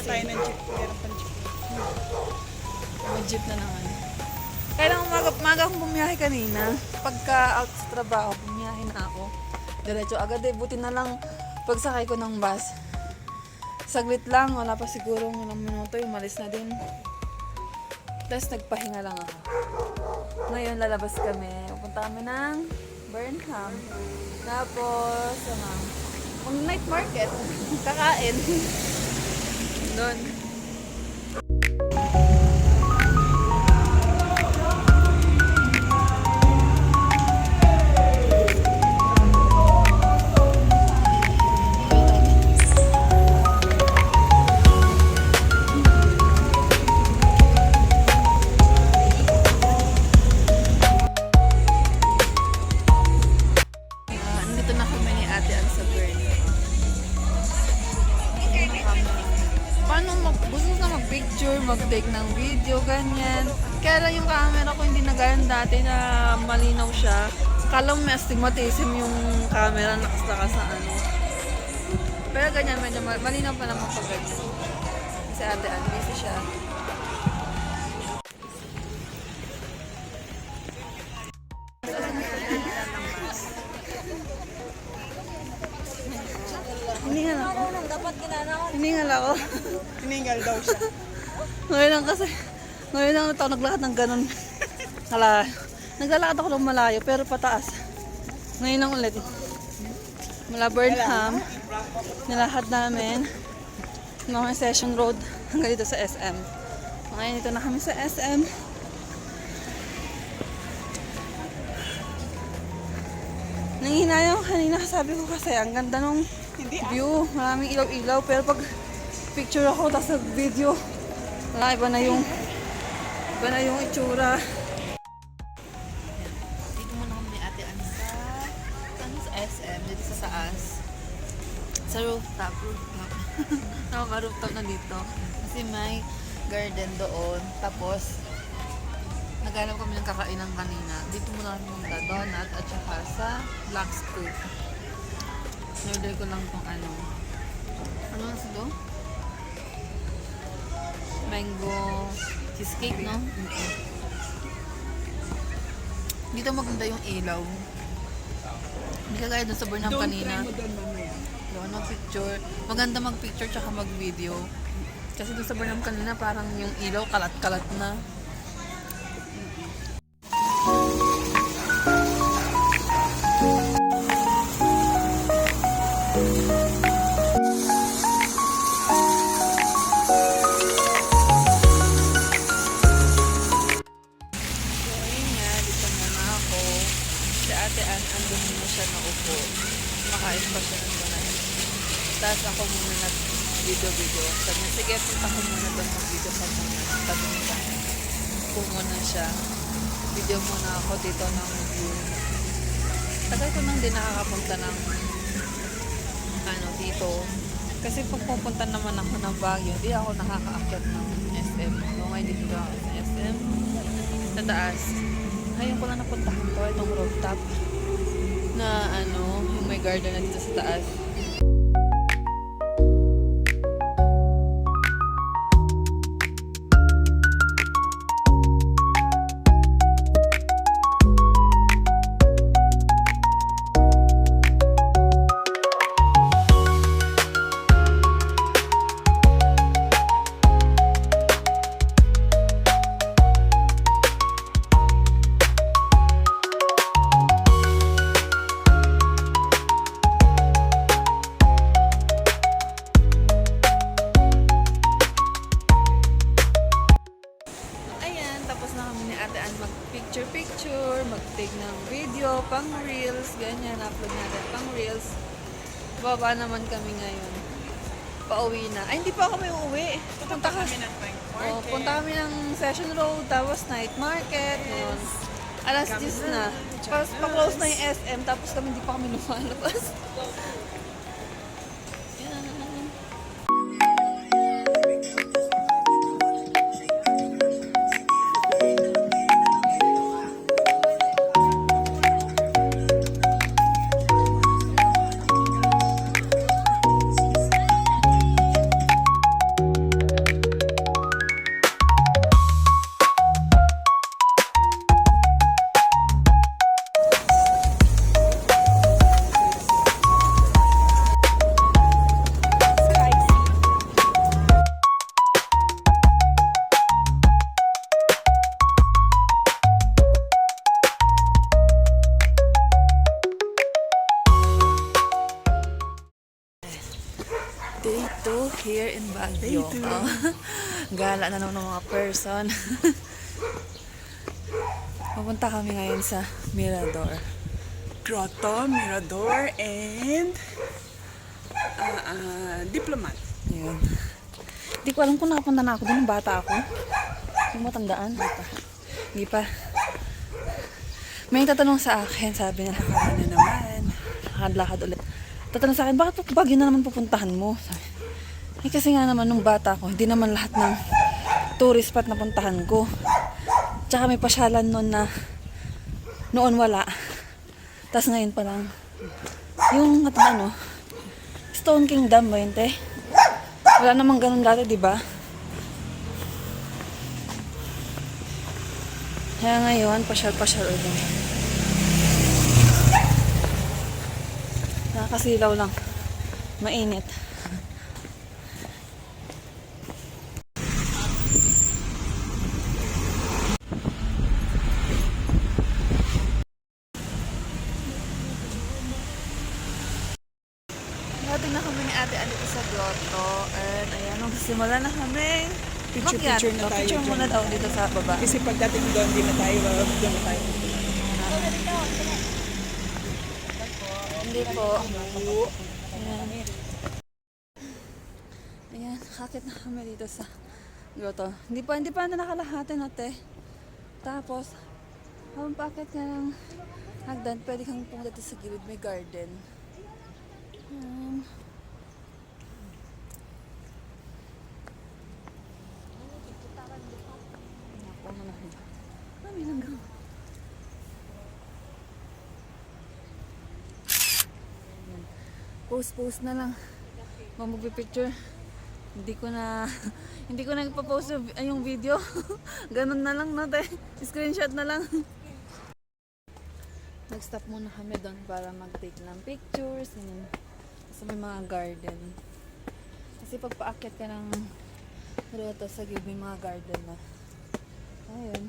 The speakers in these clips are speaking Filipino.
Taxi. tayo ng jeep. Meron pang jeep. May jeep na naman. Kaya lang umaga, umaga akong bumiyahe kanina. Pagka out sa trabaho, bumiyahe na ako. Diretso agad eh. Buti na lang pagsakay ko ng bus. Saglit lang, wala pa siguro ng minuto, umalis na din. Tapos nagpahinga lang ako. Ngayon lalabas kami. Pupunta kami ng Burnham. Tapos, ano, ang night market. Kakain. Doon. Mag-take ng video, ganyan. Kaya lang yung camera ko hindi na gaya dati na malinaw siya. Kala mo may astigmatism yung camera nakasaka sa ano. Pero ganyan, medyo ma- malinaw pa naman pag ganyan. Kasi ate busy siya. Hiningal ako. Hiningal ako. Hiningal daw siya. Ngayon lang kasi, ngayon lang ito naglakad ng ganun. Hala, naglalakad ako ng malayo pero pataas. Ngayon lang ulit. Mula Burnham, nilakad namin mga Session Road hanggang dito sa SM. Ngayon dito na kami sa SM. Nangihinayang ako kanina sabi ko kasi ang ganda nung ah. view, maraming ilaw-ilaw pero pag picture ako tapos video wala iba na yung iba na yung itsura. Dito muna kami ni ate Ann sa ano sa SM dito sa Saas sa rooftop rooftop. Tama rooftop na dito? Kasi may garden doon. Tapos naghanap kami ng kakainan kanina. Dito muna kami pumunta donut at saka sa Black Scoop Order ko lang tong ano. Ano na ito? Mango cheesecake, no? Dito maganda yung ilaw. Hindi ka gaya dun sa Burnham Doon, kanina. doon. Doon mag-picture. Maganda mag-picture tsaka mag-video. Kasi dun sa Burnham kanina parang yung ilaw kalat-kalat na. Ate Ann, andun muna siya naupo. Makain pa siya ng donut. Tapos ako muna nag-video-video. Sabi niya, sige, punta ko muna doon mag-video ka muna. Sabi niya, po muna siya. Video muna ako dito ng view. Tagal ko nang din nakakapunta ng ano dito. Kasi pag pupunta naman ako ng Baguio, di ako nakakaakyat ng SM. So ngayon dito ako sa SM. Sa taas. Ngayon ko lang napuntahan to, itong rooftop. Na ano, yung may garden na dito sa taas. Ganyan, upload natin pang reels. Baba naman kami ngayon. Pauwi na. Ay, hindi pa kami uuwi. Punta ka. kami ng night Oh, market. punta kami ng Session Road, tapos night market. Ngayon, alas 10 na. Pas, pa-close na yung SM, tapos kami hindi pa kami lumalabas. Yan. Gala na naman ng mga person. Pupunta kami ngayon sa Mirador. Grotto, Mirador, and ah, ah, Diplomat. Yun. Hindi ko alam kung nakapunta na ako doon bata ako. Yung matandaan. Hindi pa. Hindi pa. May tatanong sa akin, sabi nila, Ano naman? lakad-lakad ulit. Tatanong sa akin, bakit Baguio na naman pupuntahan mo? Sabi, eh kasi nga naman nung bata ko, hindi naman lahat ng tourist spot na puntahan ko. Tsaka may pasyalan noon na noon wala. Tapos ngayon pa lang. Yung at ano, Stone Kingdom ba yun, te? Wala namang ganun dati, di ba? Kaya ngayon, pasyal-pasyal ulit. Nakakasilaw lang. Mainit. Dating na kami ni ate Anita sa grotto. And ayan, nung simula na kami. Picture-picture na Makyat. tayo Picture muna daw dito sa baba. Kasi pagdating doon, di na tayo, doon na tayo. Hindi po. Ayan. Ayan, kakit na kami dito sa grotto. Hindi pa, hindi pa na nakalahati na te. Tapos, habang paakit ka ng hagdan, pwede kang pumunta sa gilid, may garden. Um, Naku, ano na yun? Kami hanggang post-post na lang. Kung magpipicture, hindi ko na hindi ko na ipapost yung, video. Ganun na lang natin. Screenshot na lang. Nag-stop muna kami doon para mag-take ng pictures. Ganyan. Sa may mga garden. Kasi pag paakyat ka ng roto sa gilid, mga garden na. Ayun.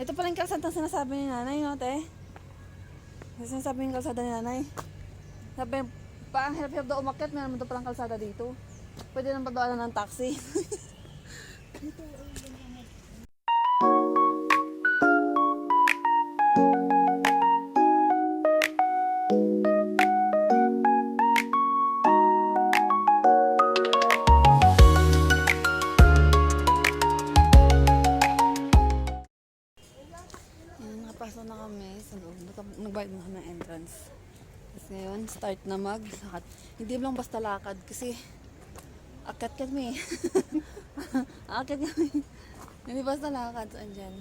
Ito pala yung kalsadang sinasabi ni nanay, no, te? Sinasabi yung kalsada ni nanay. Sabi, pa ang hirap-hirap daw umakyat, meron naman daw palang kalsada dito. Pwede nang padaanan ng taxi. entrance. Tapos ngayon, start na mag lakad. Hindi lang basta lakad kasi akat kami. akat kami. Hindi basta lakad. Saan dyan?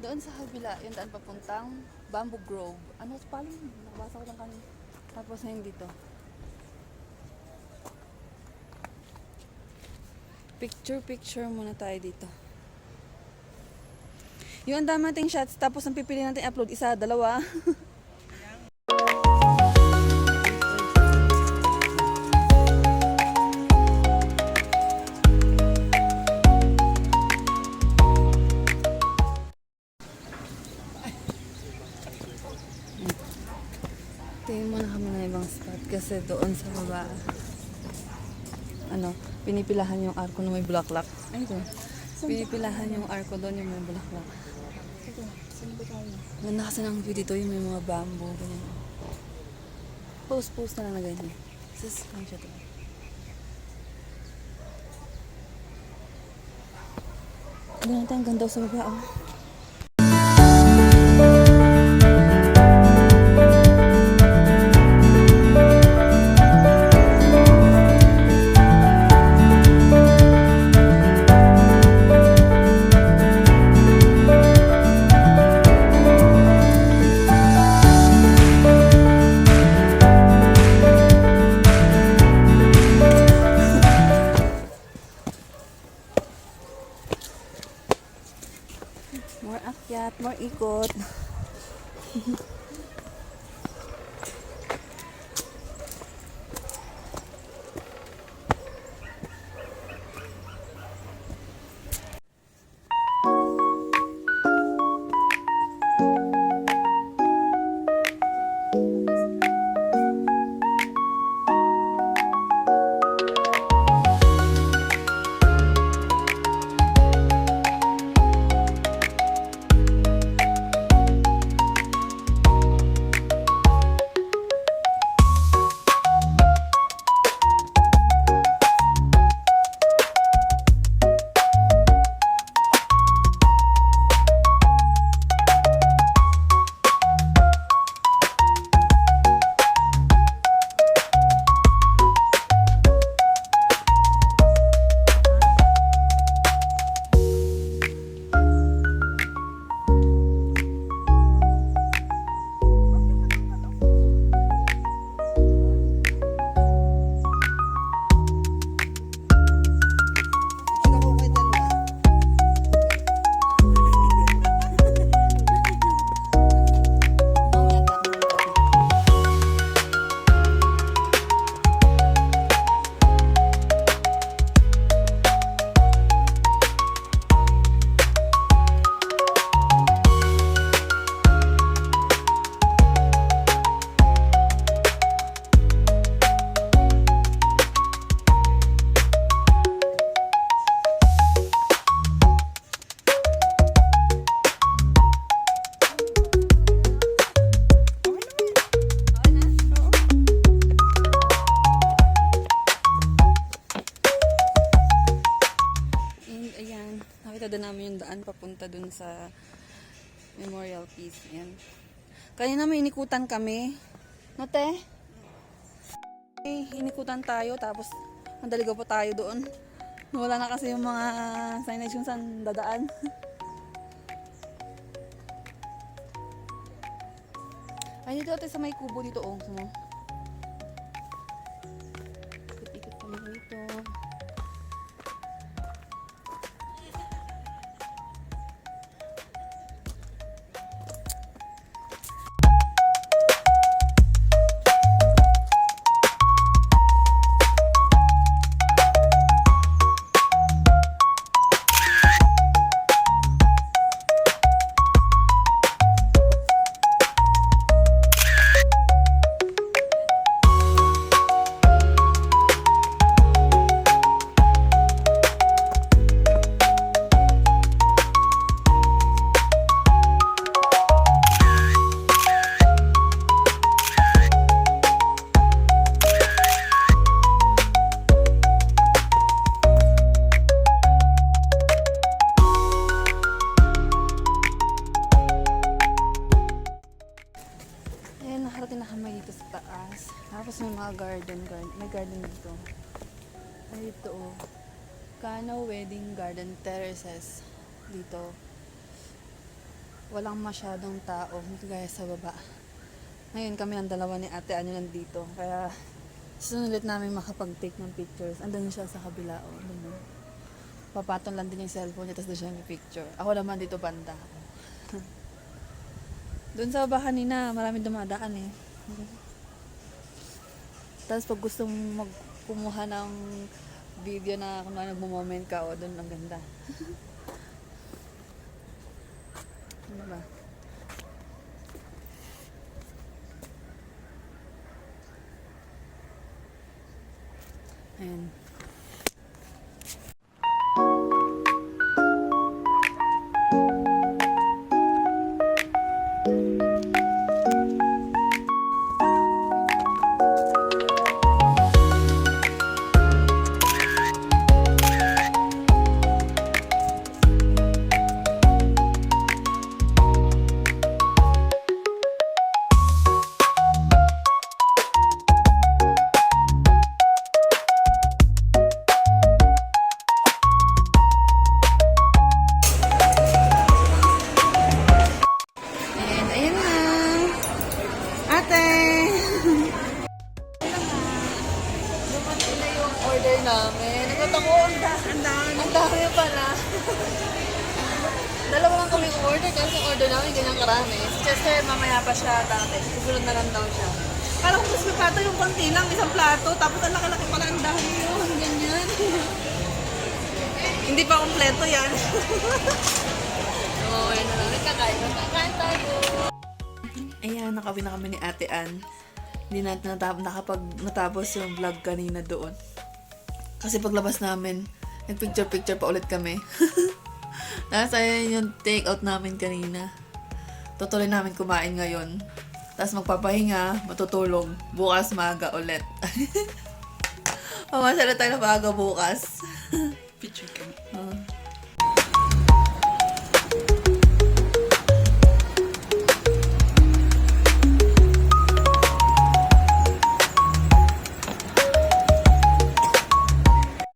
Doon sa kabila, yung daan papuntang Bamboo Grove. Ano pa lang? Nabasa ko lang kanina. Tapos ngayon dito. Picture, picture muna tayo dito. Yung ang dami nating shots, tapos ang pipili natin upload, isa, dalawa. kasi doon sa baba, ano, pinipilahan yung arko na may bulaklak. Ay, ito. Pinipilahan yung arko doon yung may bulaklak. Ganda kasi ng view dito, yung may mga bamboo, ganyan. Post-post na lang na ganyan. Sis, ano siya to? Hindi natin ang ganda sa baba, oh. Papunta dun sa Memorial Peace. Yan. Kanina may inikutan kami. No, te? Eh, inikutan tayo tapos mandaligaw pa tayo doon. Wala na kasi yung mga signage kung saan dadaan. Ay, dito ate sa may kubo dito, oh. Ikot-ikot kami dito. Dito sa taas. Tapos may mga garden, garden may garden dito. Ay, ito oh. Kano Wedding Garden Terraces. Dito. Walang masyadong tao. Hindi gaya sa baba. Ngayon kami ang dalawa ni ate ano nandito. Kaya sunulit namin makapag-take ng pictures. Andun siya sa kabila. Oh, andun mo. Papatong lang din yung cellphone niya, tapos doon siya may picture. Ako naman dito banda. Doon sa baba kanina, maraming dumadaan eh. Tapos pag gusto mong mag ng video na kung ano nagmo-moment ka, o doon ang ganda. ano ba? Ayan. Na yung order namin. Nagkatako, ang dami. Ang dami. Ang dami pala. Dalawa lang kami order kasi yung order namin ganyan karami. Si Chester mamaya pa siya dati. Susunod na lang daw siya. Parang mas may plato yung konti lang, isang plato, tapos ang laki-laki pala ang dami yun. Ganyan. Hindi pa kompleto yan. Oo, yun na lang. Nagkakain. Nagkakain tayo. Ayan, nakabi na kami ni Ate Ann. Hindi natin natap- nakapag natapos yung vlog kanina doon. Kasi paglabas namin, nagpicture-picture pa ulit kami. Nasa yun yung take out namin kanina. Tutuloy namin kumain ngayon. Tapos magpapahinga, matutulog. Bukas maaga ulit. Pamasyala tayo na maaga bukas.